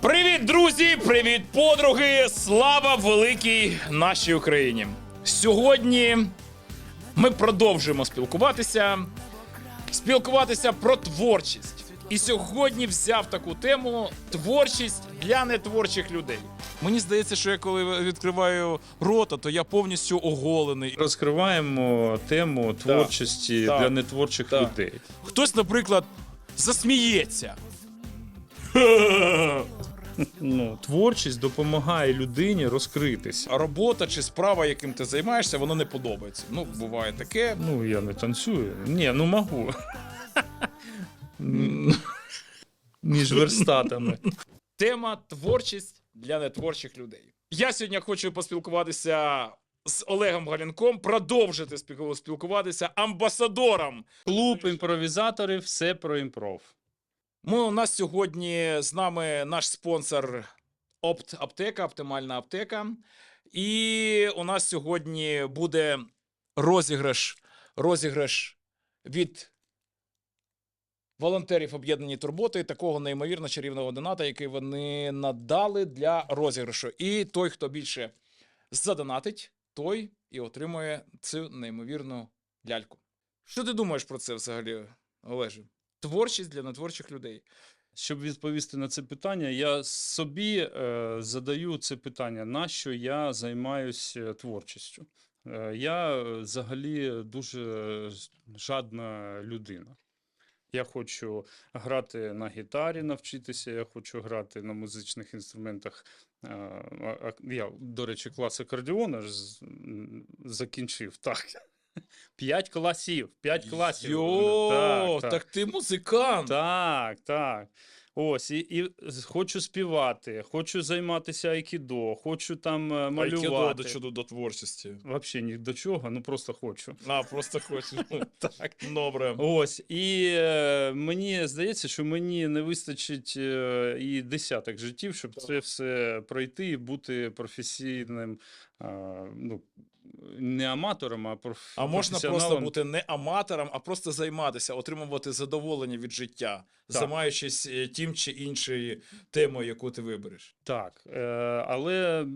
Привіт, друзі! Привіт, подруги! Слава великій нашій Україні! Сьогодні ми продовжуємо спілкуватися, спілкуватися про творчість. І сьогодні взяв таку тему творчість для нетворчих людей. Мені здається, що я коли відкриваю рота, то я повністю оголений. Розкриваємо тему творчості так, для нетворчих так. людей. Хтось, наприклад, засміється. Ну, творчість допомагає людині розкритися. А робота чи справа, яким ти займаєшся, воно не подобається. Ну, буває таке. Ну, я не танцюю. Ні, ну можу. Між верстатами. Тема творчість для нетворчих людей. Я сьогодні хочу поспілкуватися з Олегом Галінком, продовжити спіл- спілкуватися амбасадором. Клуб імпровізаторів, все про імпров. Ми, у нас сьогодні з нами наш спонсор Опт Аптека, оптимальна аптека. І у нас сьогодні буде розіграш, розіграш від волонтерів об'єднані турботи такого неймовірно чарівного доната, який вони надали для розіграшу. І той, хто більше задонатить, той і отримує цю неймовірну ляльку. Що ти думаєш про це взагалі, Олеже? Творчість для нетворчих людей. Щоб відповісти на це питання, я собі е, задаю це питання, на що я займаюся творчістю. Е, я е, взагалі дуже жадна людина. Я хочу грати на гітарі, навчитися, я хочу грати на музичних інструментах. Я, до речі, клас акордіона ж закінчив. Так. П'ять класів. П'ять класів. Йо, так, ти музикант. Так, так. Ось, і, і хочу співати, хочу займатися айкідо, хочу там е, малювати. Айкідо до чого до творчості. Взагалі ні до чого, ну просто хочу. А, просто хочу. так, добре. Ось, і е, мені здається, що мені не вистачить е, і десяток життів, щоб це все пройти і бути професійним, е, ну, не аматором, а професіоналом. А можна просто бути не аматором, а просто займатися, отримувати задоволення від життя, займаючись е, тим чи іншою темою, яку ти вибереш. Так, е, але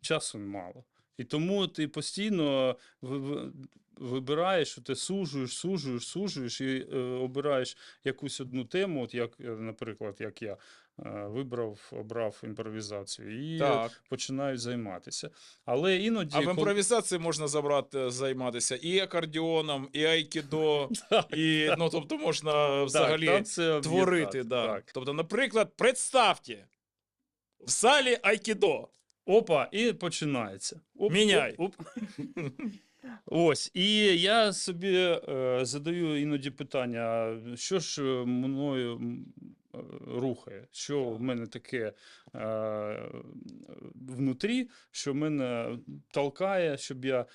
часу мало. І тому ти постійно ви- ви- вибираєш, що ти сужуєш, сужуєш, сужуєш і е, обираєш якусь одну тему, от як, е, наприклад, як я е, вибрав, обрав імпровізацію і Так. починаю займатися. Але іноді. А в коли- імпровізації можна забрати, займатися і акордіоном, і айкідо, і ну тобто можна взагалі там це творити. об'єднати, Да. Так. Тобто, наприклад, представте в залі айкідо. Опа, і починається. Оп, Міняй. Оп, оп. Ось, і я собі е, задаю іноді питання: що ж е, мною е, рухає? Що в мене таке е, внутрі, що мене толкає, щоб я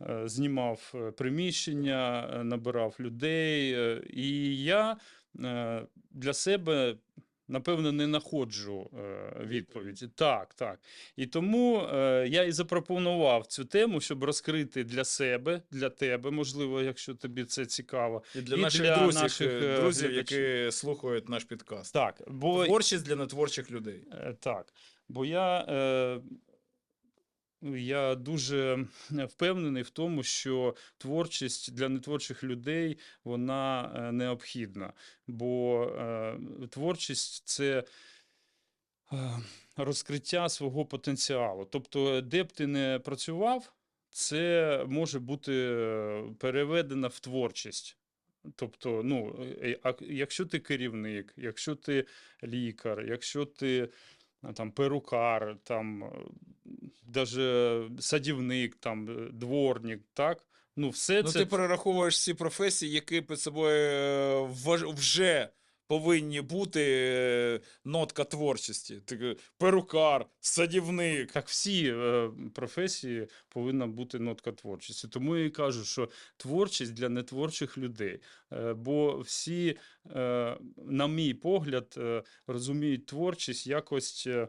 е, знімав приміщення, набирав людей. І я е, для себе. Напевно, не знаходжу е, відповіді. Так, так. І тому е, я і запропонував цю тему, щоб розкрити для себе, для тебе, можливо, якщо тобі це цікаво. І для І наших для друзів, наших, е, друзів, які слухають наш підкаст. Так, бо Творчість для нетворчих людей. Так, бо я, я дуже впевнений в тому, що творчість для нетворчих людей вона е, необхідна. Бо е, творчість це е, розкриття свого потенціалу. Тобто, де б ти не працював, це може бути е, переведено в творчість. Тобто, ну, е, якщо ти керівник, якщо ти лікар, якщо ти там перукар, там даже садівник, там е, дворник, так? Ну, все Ну, це ти перераховуєш всі професії, які під собою е, вже повинні бути е, нотка творчості. Перукар, садівник. Так, всі е, професії повинна бути нотка творчості. Тому я і кажу, що творчість для нетворчих людей. Е, бо всі е, на мій погляд, е, розуміють творчість якось е,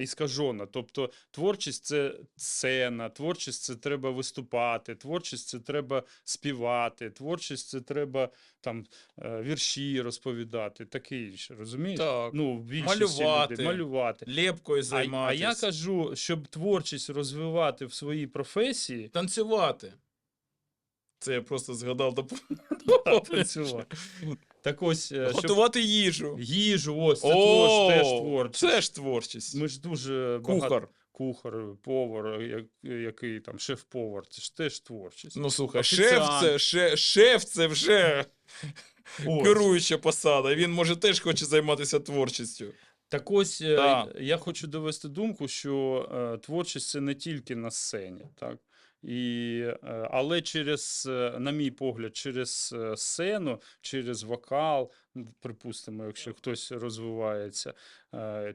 іскажена. Тобто творчість це сцена, творчість це треба виступати, творчість це треба співати, творчість це треба там е, вірші розповідати, таке інше. Розумієш? Так. Ну, Малювати. людей, малювати. Лєпкою А, а я кажу, щоб творчість розвивати в своїй професії, Танцювати. Це я просто згадав до Танцювати. Так ось е, щоб Готувати їжу. їжу, ось це О, творч, теж творчість. Це ж творчість. Ми ж дуже багато Кухар. кухар, повар, як, який там шеф-повар, це ж теж творчість. Ну слухай, Офіціант. шеф це, ше- шеф це вже Ось. керуюча посада. Він може теж хоче займатися творчістю. Так ось е, Так. я хочу довести думку, що е, творчість це не тільки на сцені, так. І, е, але через, е, на мій погляд, через е, сцену, через вокал, припустимо, якщо хтось розвивається,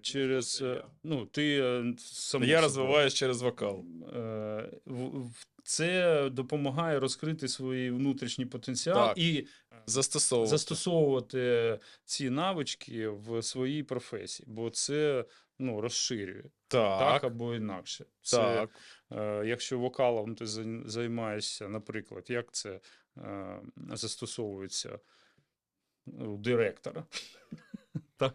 через ну, ти само Я собою. розвиваюсь через вокал. Це допомагає розкрити свій внутрішній потенціал Так. і Застосовувати. застосовувати ці навички в своїй професії, бо це ну, розширює так, Так, або інакше. Це, так. Е, якщо вокалом ти займаєшся, наприклад, як це е, застосовується у директора? так.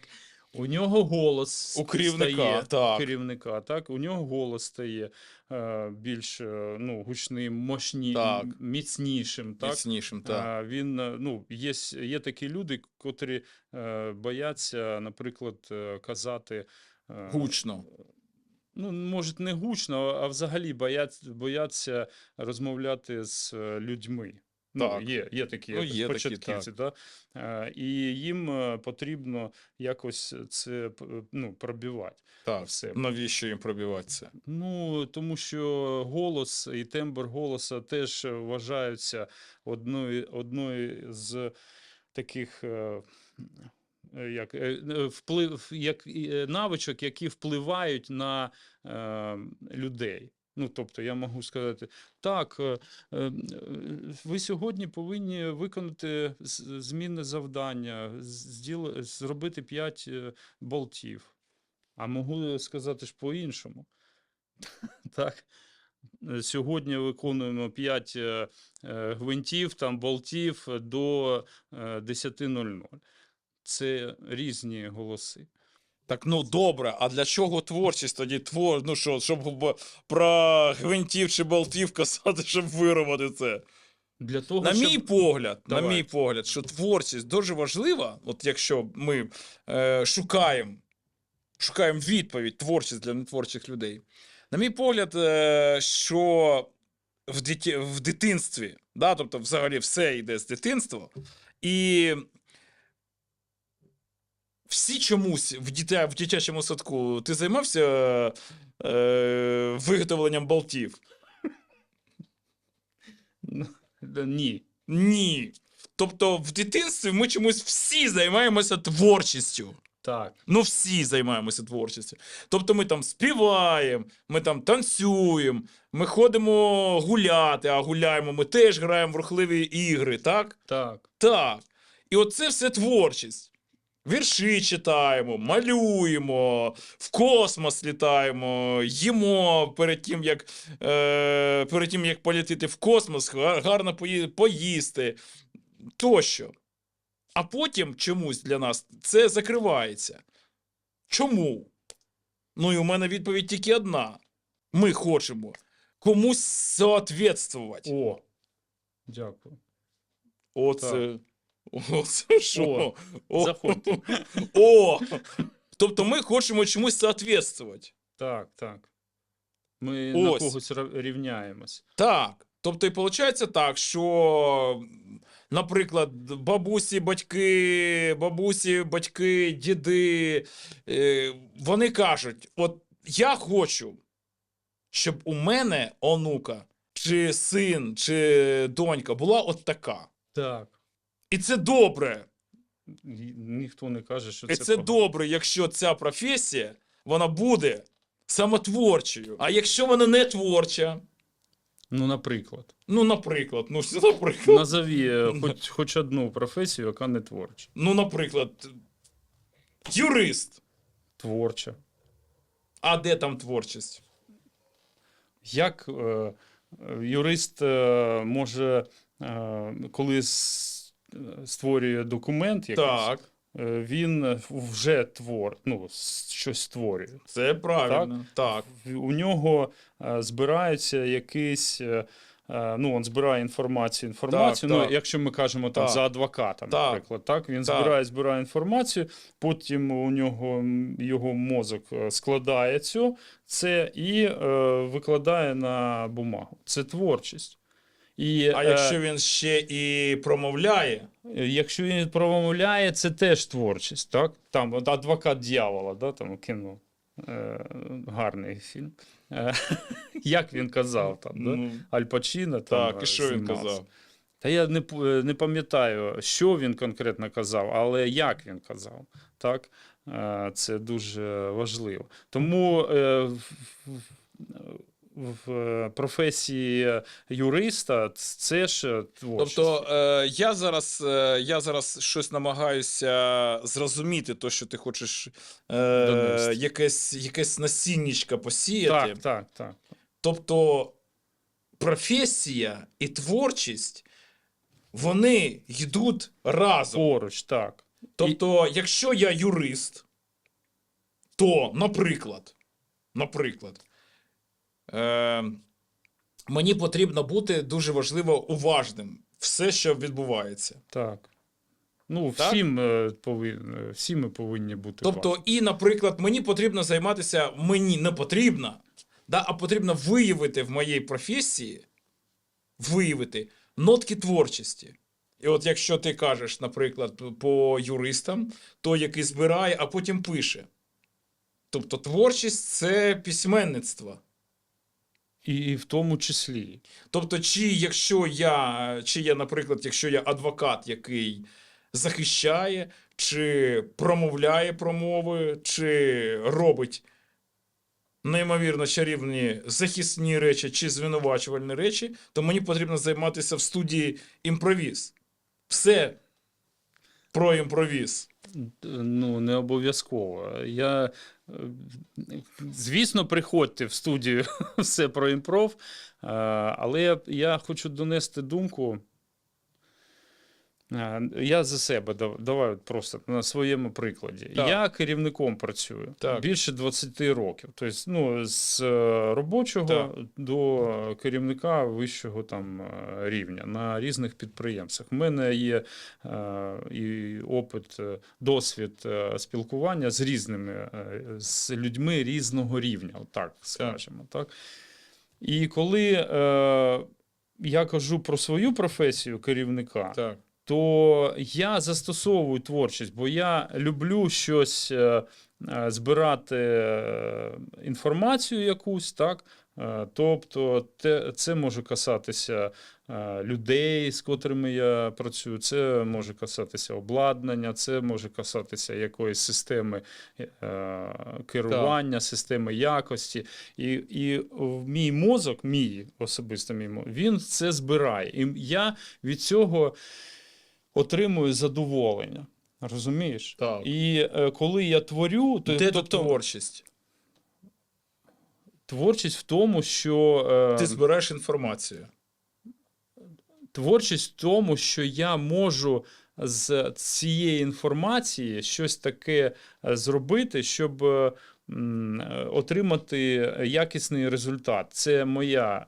У нього голос У керівника, стає, так. керівника, так, у нього голос стає е, більш е, ну, гучним, мощні, Так. міцнішим. Так? Міцнішим, так. А, він, ну, є, є такі люди, котрі е, бояться, наприклад, казати. е, Гучно. Ну, може, не гучно, а взагалі бояться, бояться розмовляти з е, людьми. Так. Ну, є, є такі Ну, є такі, початківці, да? Е, і їм е, потрібно якось це ну, пробивати. Так. в себе. Навіщо їм пробиватися? Ну, тому що голос і тембр голоса теж вважаються одною, одною з таких. Е, Як, е, е, вплив, як навичок, які впливають на е, людей. Ну, тобто, я можу сказати, так, ви сьогодні повинні виконати змінне завдання, зробити 5 болтів. А можу сказати ж по-іншому. Так. Сьогодні виконуємо 5 гвинтів, там, болтів до е, 10.00. Це різні голоси. Так, ну добре, а для чого творчість тоді твор? Ну що, щоб про гвинтів чи болтів казати, щоб вирвати це? Для того, На щоб... мій погляд, на мій погляд, що творчість дуже важлива, от якщо ми е, шукаємо, шукаємо відповідь творчість для нетворчих людей. На мій погляд, е, що в, диті, в дитинстві, да, тобто, взагалі, все йде з дитинства, і всі чомусь в, дитя, в дитячому садку ти займався е, виготовленням болтів? Ну, Ні. Ні. Тобто в дитинстві ми чомусь всі займаємося творчістю. Так. Ну, всі займаємося творчістю. Тобто ми там співаємо, ми там танцюємо, ми ходимо гуляти, а гуляємо, ми теж граємо в рухливі ігри, так? Так. Так. І оце все творчість. Вірші читаємо, малюємо, в космос літаємо, їмо перед тим, як, е, перед тим, як політити в космос, гарно поїсти тощо. А потім чомусь для нас це закривається. Чому? Ну і у мене відповідь тільки одна: ми хочемо комусь соответствувати. О. Дякую. Оце. Оце що? О, Заходьте. О! Тобто ми хочемо чомусь соответствувати. Так, так. Ми на Ось. когось рівняємось. Так. Тобто, і виходить так, що, наприклад, бабусі, батьки, бабусі, батьки, діди, е, вони кажуть: от я хочу, щоб у мене онука, чи син, чи донька була от така. Так. І це добре. Ніхто не каже, що це І це, погано. добре, якщо ця професія вона буде самотворчою. А якщо вона не творча, Ну, наприклад, Ну, наприклад, ну, що, наприклад. назові е, хоч, хоч одну професію, яка не творча. Ну, наприклад, юрист. Творча. А де там творчість? Як е, юрист е, може, е, коли створює документ, якийсь, Так, е, він вже твор, ну, щось створює. це правильно. Так. В- У нього е, збираються якісь. е, Ну, він збирає інформацію, інформацію. Так, ну, так. якщо ми кажемо там Так. за адвоката, наприклад, так він Так. збирає, збирає інформацію, потім у нього його мозок складає цю, це і е, викладає на бумагу. Це творчість. І, А е, якщо він ще і промовляє, Якщо він промовляє, це теж творчість, так? Там адвокат дьявола, да, там кіно. Е, гарний фільм. Е, як він казав там, да? ну, Аль Пачино там. так, і що він знімався. казав? Та я не, е, не пам'ятаю, що він конкретно казав, але як він казав. Так? Е, Це дуже важливо. Тому е, в- е, професії юриста це ж творчість. Тобто е, я зараз е, я зараз щось намагаюся зрозуміти, то, що ти хочеш е, Донести. якесь, якесь насіннячко посіяти. так, так, так. Тобто професія і творчість вони йдуть разом. Поруч, так. Тобто, якщо я юрист, то, наприклад, наприклад, е, мені потрібно бути дуже важливо уважним все, що відбувається. Так. Ну, Так? всім, е, повин... всі ми повинні бути. Тобто, і, наприклад, мені потрібно займатися, мені не потрібно, да, а потрібно виявити в моїй професії, виявити нотки творчості. І от якщо ти кажеш, наприклад, по юристам, то який збирає, а потім пише. Тобто творчість це письменництво. І, в тому числі. Тобто, чи якщо я, чи я, наприклад, якщо я адвокат, який захищає, чи промовляє промови, чи робить неймовірно чарівні захисні речі чи звинувачувальні речі, то мені потрібно займатися в студії імпровіз. Все про імпровіз. Ну, не обов'язково. Я, е, звісно, приходьте в студію все про імпров, е, але я, я хочу донести думку. Я за себе дав- давай просто на своєму прикладі. Так. Я керівником працюю Так. більше 20 років. Тобто, ну, з е, робочого Так. до керівника вищого там е, рівня на різних підприємствах. У мене є е, і опит, досвід спілкування з різними з людьми різного рівня, отак скажемо. Так. І коли е, я кажу про свою професію керівника, Так. То я застосовую творчість, бо я люблю щось е, е, збирати е, інформацію якусь, так. Тобто, це може касатися людей, з котрими я працюю, це може касатися обладнання, це може касатися якоїсь системи керування, системи якості. І, і мій мозок, мій особисто мій мозок, він це збирає. І я від цього отримую задоволення. Розумієш? Так. І е, коли я творю, то Де тут тобто, творчість? творчість в тому, що е, Ти збираєш інформацію. творчість в тому, що я можу з цієї інформації щось таке е, зробити, щоб е, е, отримати якісний результат. Це моя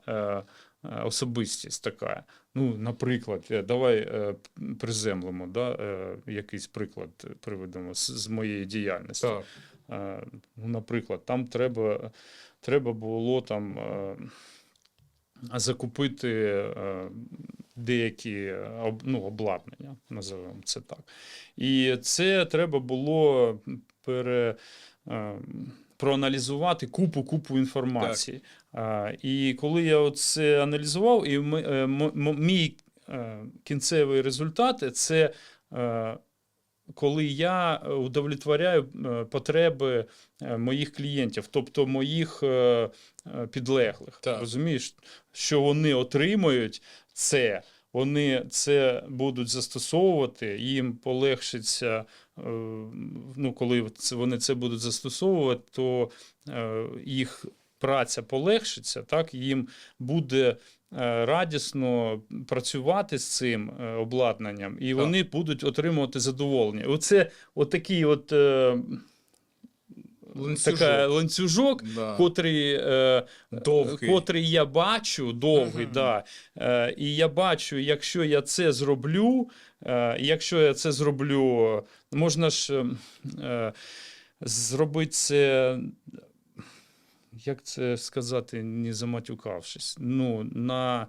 особистість така. Ну, наприклад, е, давай е, приземлимо, да, е, якийсь приклад приведемо з, з моєї діяльності. Так. Ну, наприклад, там треба, треба було там закупити деякі ну, обладнання, називаємо це так. І це треба було пере, е, проаналізувати купу купу інформації. Е, І коли я це аналізував, і ми- е, мій е, кінцевий результат це. е, коли я удовлетворяю потреби моїх клієнтів, тобто моїх підлеглих. Так. Розумієш, що вони отримують це, вони це будуть застосовувати, їм полегшиться. Е, Ну, коли вони це будуть застосовувати, то е, їх праця полегшиться, так їм буде е, радісно працювати з цим обладнанням, і вони будуть отримувати задоволення. Оце отакий от. Ланцюжок. Така ланцюжок, Да. котрий, е, Довгий. котрий я бачу, довгий, Мгм. да. Е, і я бачу, якщо я це зроблю, е, якщо я це зроблю, можна ж е, е, зробити це. Як це сказати, не заматюкавшись? Ну, на,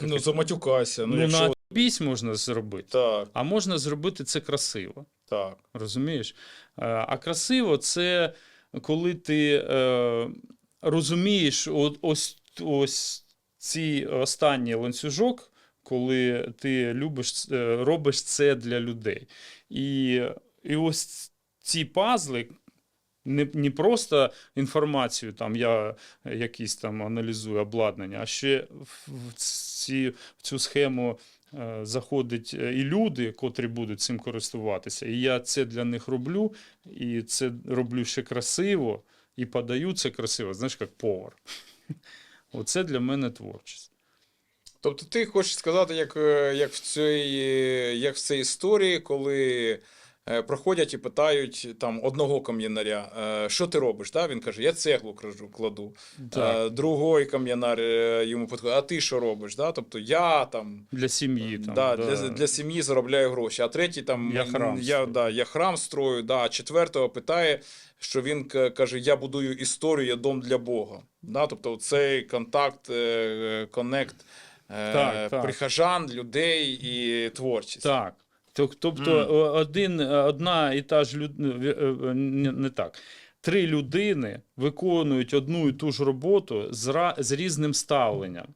Ну, заматюкайся. Ну, ну, якщо... на бісь можна зробити, Так, а можна зробити це красиво. Так. Розумієш? Е, А красиво це коли ти е, розумієш ось, ось ці останній ланцюжок, коли ти любиш, е, робиш це для людей. І, і ось ці пазли. Не, не просто інформацію, там я якісь там аналізую обладнання, а ще в, ці, в цю схему е, заходять е, і люди, котрі будуть цим користуватися. І я це для них роблю, і це роблю ще красиво, і подаю це красиво, знаєш, як повар. Оце для мене творчість. Тобто ти хочеш сказати, як, е, як, в, цій, як в цій історії, коли проходять і питають там одного кам'янаря, е, що ти робиш? Да? Він каже, я цеглу кладу. Так, Е, Другий кам'янар е, йому підходить, а ти що робиш? Да? Тобто я там. для сім'ї. Там, да, да. Для, для сім'ї заробляю гроші, а третій там Я храм я, строю. да, я храм строю, да, а четвертого питає, що він каже: Я будую історію, я дом для Бога. Да, тобто цей контакт, е, коннект е, Так, так. прихожан, людей і творчість. Так. Тоб- Тобто о- один, одна і та ж людина, не, не так. Три людини виконують одну і ту ж роботу з, з різним ставленням.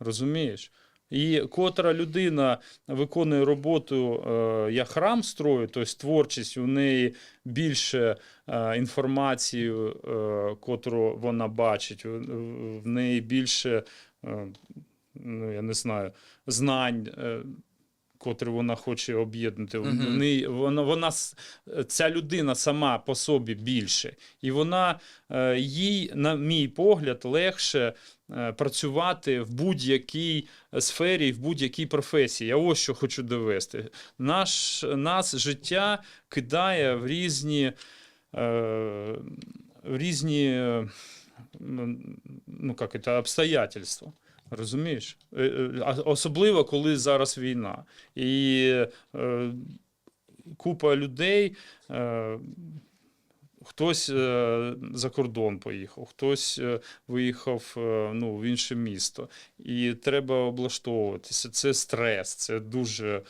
Розумієш? І котра людина виконує роботу, е, я храм строю, тобто творчість, у неї більше е, інформації, е, котру вона бачить, в, в неї більше, е, ну, я не знаю, знань. Е, котрі вона хоче об'єднати. Мгм. Вони, вона, вона, ця людина сама по собі більше. І вона, е, їй, на мій погляд, легше е, працювати в будь-якій сфері, в будь-якій професії. Я ось що хочу довести. Наш, нас життя кидає в різні, е, в різні е, ну, як це, обстоятельства. Розумієш? Е, е, Особливо, коли зараз війна. І е, купа людей. Е, Хтось е, за кордон поїхав, хтось виїхав ну, в інше місто. І треба облаштовуватися. Це стрес, це дуже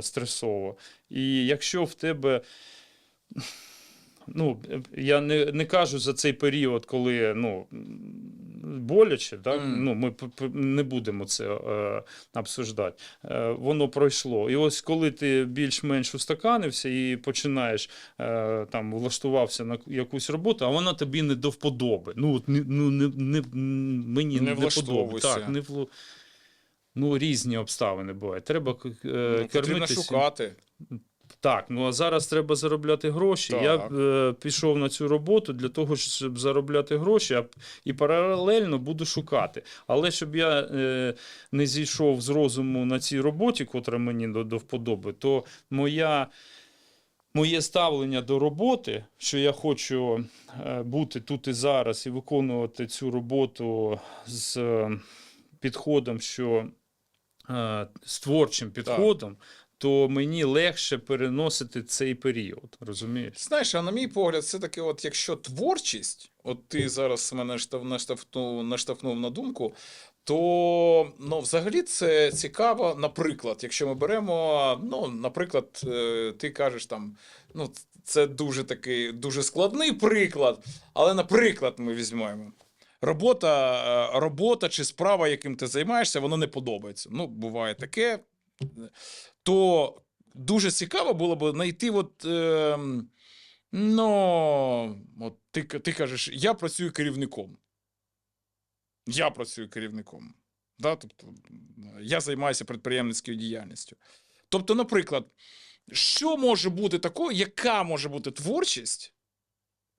стресово. І якщо в тебе. Ну, я не, не кажу за цей період, коли ну, боляче, так? Мгм. Ну, ми не будемо це е, обсуждати. Е, воно пройшло. І ось коли ти більш-менш устаканився і починаєш е, там влаштувався на якусь роботу, а вона тобі не до вподоби. Ну, от, ну не, не, мені Не не, подобається. Так, не вло... Ну, різні обставини бувають. Треба е, Ну, потрібно кормитися. шукати. Так, ну а зараз треба заробляти гроші. Так. Я е, пішов на цю роботу для того, щоб заробляти гроші, а, і паралельно буду шукати. Але щоб я е, не зійшов з розуму на цій роботі, котра мені до, до вподоби, то моя. Моє ставлення до роботи, що я хочу е, бути тут і зараз і виконувати цю роботу з е, підходом, що е, з творчим підходом, то мені легше переносити цей період. Розумієш? Знаєш, а на мій погляд, все таки, от якщо творчість, от ти зараз мене наштовхнув, наштовхнув на думку, то ну, взагалі це цікаво. Наприклад, якщо ми беремо, ну, наприклад, е, ти кажеш там, ну, це дуже такий дуже складний приклад, але, наприклад, ми візьмемо. Робота, е, робота чи справа, яким ти займаєшся, воно не подобається. Ну, буває таке. То дуже цікаво було б знайти, от, е, ну, от ти, ти кажеш, я працюю керівником. Я працюю керівником. Да? Тобто, я займаюся підприємницькою діяльністю. Тобто, наприклад, що може бути такого, яка може бути творчість,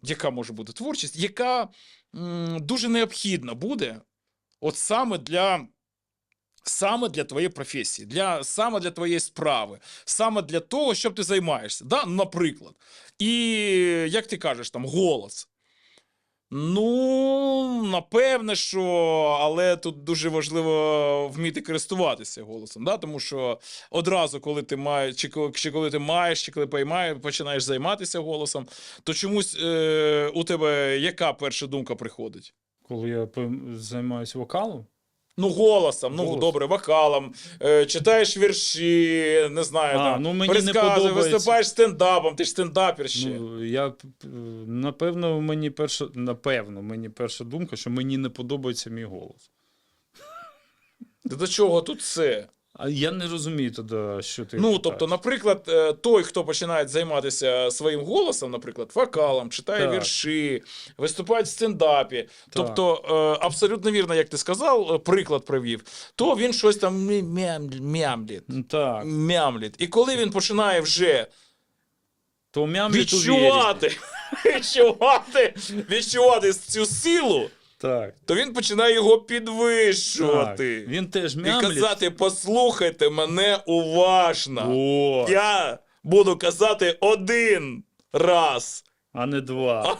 яка може бути творчість, яка м, дуже необхідна буде, от саме для. Саме для твоєї професії, для, саме для твоєї справи, саме для того, щоб ти займаєшся. Да? Наприклад. І як ти кажеш, там голос. Ну, напевне, що, але тут дуже важливо вміти користуватися голосом. Да? Тому що одразу, коли ти маєш, чи, коли- чи коли ти маєш, чи коли поймаєш, починаєш займатися голосом, то чомусь е, у тебе яка перша думка приходить? Коли я займаюся вокалом, Ну, голосом, ну Голос. добре, вокалом, е, читаєш вірші, не знаю, А, там, ну, мені не подобається. виступаєш стендапом, ти ж стендапер ще. ну, я п- напевно, мені перша, напевно, мені перша думка, що мені не подобається мій голос. Та До чого тут це? А я не розумію тоді, що ти. Ну, тобто, наприклад, е, той, хто починає займатися своїм голосом, наприклад, вокалом, читає Так. вірші, виступає в стендапі. Тобто, е, абсолютно вірно, як ти сказав, е, приклад привів, то він щось там мямліт. Ну, Так. Мямліт. І коли він починає вже То відчувати, відчувати, відчувати цю силу, Так. то він починає його підвищувати. так. Він теж І казати: послухайте мене уважно. О, Я буду казати один раз, а не два.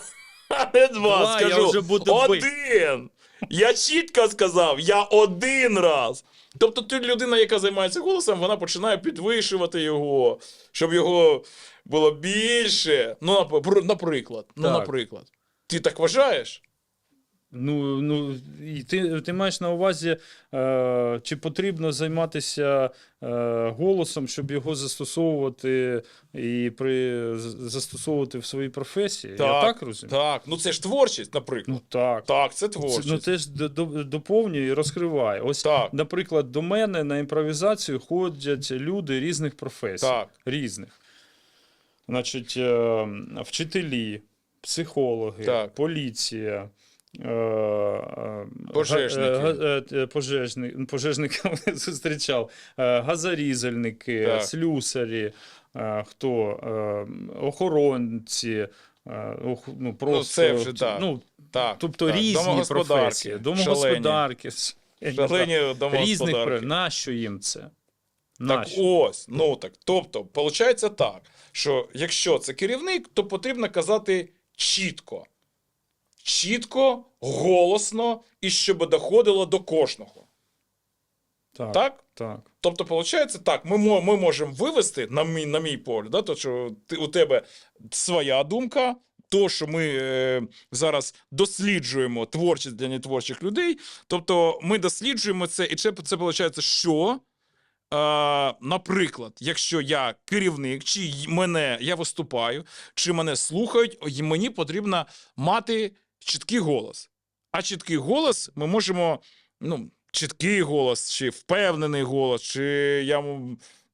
а не два. Два, я вже буду один. Я чітко сказав, я один раз. Тобто, тут людина, яка займається голосом, вона починає підвищувати його, щоб його було більше. Ну, нап- пр- наприклад. Ну, наприклад. Ти так вважаєш? Ну, ну і ти, ти маєш на увазі, е, чи потрібно займатися е, голосом, щоб його застосовувати і при застосовувати в своїй професії? Я так розумію? Так. Ну це ж творчість, наприклад. Ну так. Так, це Це, творчість. ну, теж д- д- доповнює і розкриває. Ось, Так. наприклад, до мене на імпровізацію ходять люди різних професій. Так. Різних. Значить, е, вчителі, психологи, Так. поліція. Е, е, Пожежники. е, е, пожежник, зустрічав, е, газорізальники, Так. слюсарі, хто охоронці, ох- ну, просто, це вже так. ну, Так, тобто так. різні Домогосподарки, професії, домогосподарки, Шалені домогосподарки. нащо їм це? Так ось, ну так. Тобто, виходить так, що якщо це керівник, то потрібно казати чітко. Чітко, голосно і щоб доходило до кожного. так, Так? так. Тобто, виходить так, ми, ми можемо вивести, на мій, на мій погляд, да, то, що ти, у тебе своя думка, то, що ми е, зараз досліджуємо творчість для нетворчих людей. Тобто, ми досліджуємо це, і це, це виходить, що. Наприклад, якщо я керівник, чи мене я виступаю, чи мене слухають, мені потрібно мати чіткий голос. А чіткий голос ми можемо, ну, чіткий голос, чи впевнений голос, чи я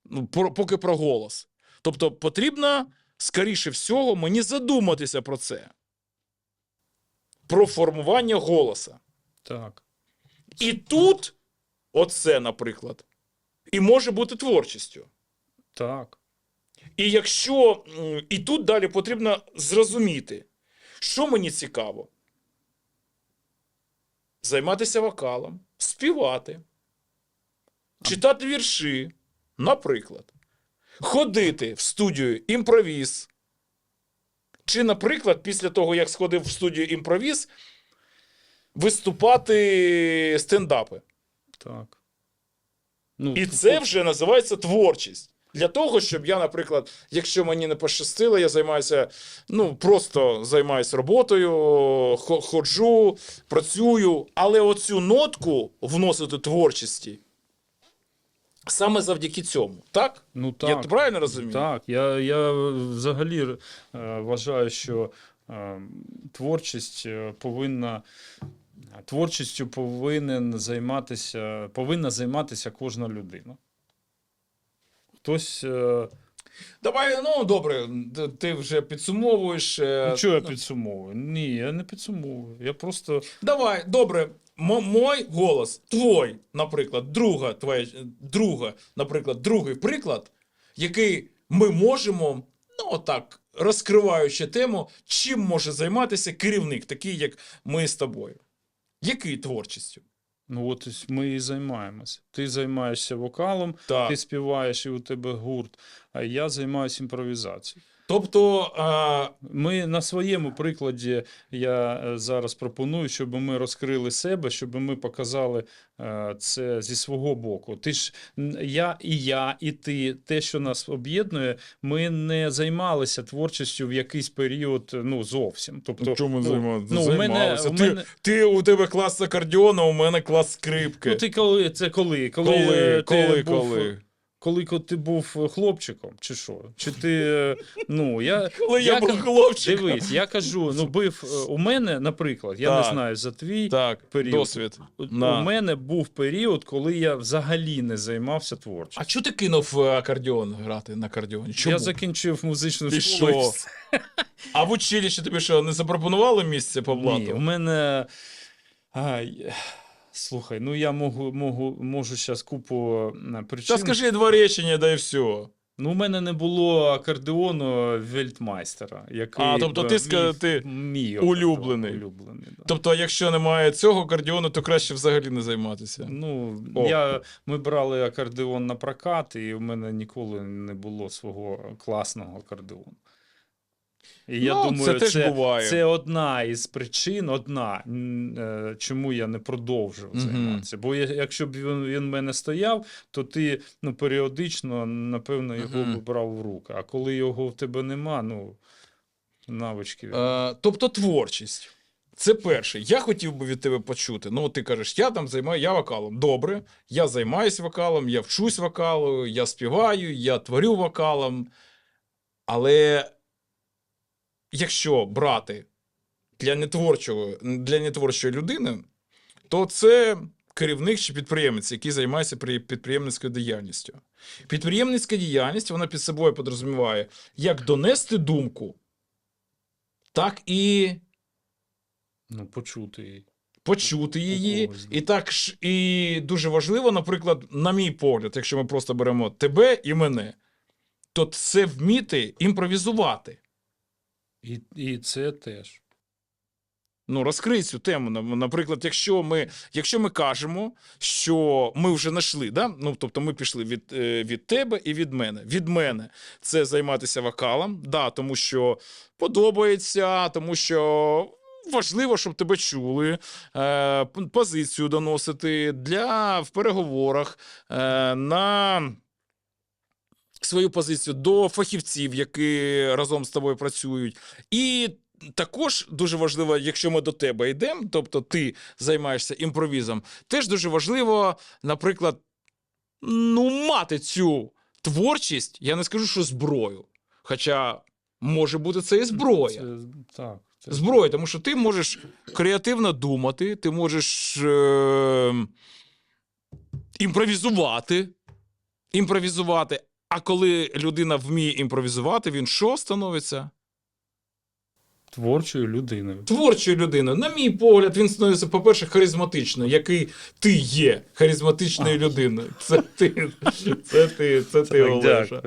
ну, поки про голос. Тобто потрібно, скоріше всього, мені задуматися про це. Про формування голоса. так. І тут, оце, наприклад, і може бути творчістю. Так. І якщо і тут далі потрібно зрозуміти, що мені цікаво. Займатися вокалом, співати, читати вірші, наприклад, ходити в студію імпровіз. Чи, наприклад, після того, як сходив в студію імпровіз, виступати стендапи. Так. Ну, І це вже називається творчість. Для того, щоб я, наприклад, якщо мені не пощастило, я займаюся, ну просто займаюся роботою, ходжу, працюю, але оцю нотку вносити творчості саме завдяки цьому. Так? ну, так. Я правильно розумію? Так, я, я взагалі е, вважаю, що е, творчість е, повинна. Творчістю повинен займатися, повинна займатися кожна людина. Хтось, е, Давай, ну добре, ти вже підсумовуєш. е, Ну, чого я підсумовую? Ні, я не підсумовую. Я просто Давай, добре. М- мой голос, твой, наприклад, друга, твоя друга, наприклад, другий приклад, який ми можемо, ну отак, розкриваючи тему, чим може займатися керівник, такий як ми з тобою. Який творчістю? Ну от ми і займаємося. Ти займаєшся вокалом, Так. ти співаєш і у тебе гурт, а я займаюся імпровізацією. Тобто, Ми на своєму прикладі я е, зараз пропоную, щоб ми розкрили себе, щоб ми показали е, це зі свого боку. Ти ж я і я, і ти, те, що нас об'єднує, ми не займалися творчістю в якийсь період, ну зовсім. Тобто, чому ну, займалися? Ну, у мене, Займалися. у Ти- мене, ти, у тебе клас акордіону, у мене клас скрипки. ну ти коли це коли? Коли, коли, ти коли, був, коли? Коли ти був е, хлопчиком, чи що? Чи ти е, ну я Коли я, був хлопчиком. Дивись, я кажу, ну бив е, у мене, наприклад, я Так. не знаю за твій Так, період. досвід. У- мене був період, коли я взагалі не займався творчістю. А чого ти кинув акордіон грати на акордіоні? Чому? Я закінчив музичну Ти школу. що? А в училищі тобі що, не запропонували місце по блату? Ні, у мене. Ай, слухай, ну я можу, можу, можу зараз купу причин. Та скажи два речення, да і все. Ну, у мене не було акордеону вельтмайстера, який А, тобто ти ска- ти мій улюблений. улюблений да. Тобто, якщо немає цього акордіону, то краще взагалі не займатися. Ну, О. я, ми брали акордеон на прокат, і в мене ніколи не було свого класного акордеону. І я Ну, думаю, це теж це, буває. це одна із причин, одна, е, чому я не продовжив Мгм. займатися. Бо я- якщо б він, він в мене стояв, то ти ну, періодично, напевно, його Мгм. б брав в руки. А коли його в тебе нема, ну, навички. Е, тобто творчість. Це перше. Я хотів би від тебе почути. Ну, ти кажеш, я там займаю, я вокалом. Добре, я займаюся вокалом, я вчусь вокалу, я співаю, я творю вокалом. Але якщо брати для нетворчого, для нетворчої людини, то це керівник чи підприємець, який займається при- підприємницькою діяльністю. Підприємницька діяльність вона під собою подрозуміває як донести думку, так і Ну, почути її. почути її. І так ж і дуже важливо, наприклад, на мій погляд, якщо ми просто беремо тебе і мене, то це вміти імпровізувати. І, і це теж. Ну, розкрий цю тему. Наприклад, якщо ми, якщо ми кажемо, що ми вже знайшли, да? ну, тобто ми пішли від, е, від тебе і від мене. Від мене це займатися вокалом, да, тому що подобається, тому що. Важливо, щоб тебе чули, е, позицію доносити для в переговорах е, на свою позицію до фахівців, які разом з тобою працюють. І також дуже важливо, якщо ми до тебе йдемо, тобто ти займаєшся імпровізом, теж дуже важливо, наприклад, ну, мати цю творчість, я не скажу, що зброю. Хоча може бути це і зброя. Це, так. Зброя, тому що ти можеш креативно думати, ти можеш е- імпровізувати. Імпровізувати. А коли людина вміє імпровізувати, він що становиться? Творчою людиною. Творчою людиною. На мій погляд, він становиться, по-перше, харизматичною, який ти є харизматичною людиною. Це ти, це ти, це ти, Олеша.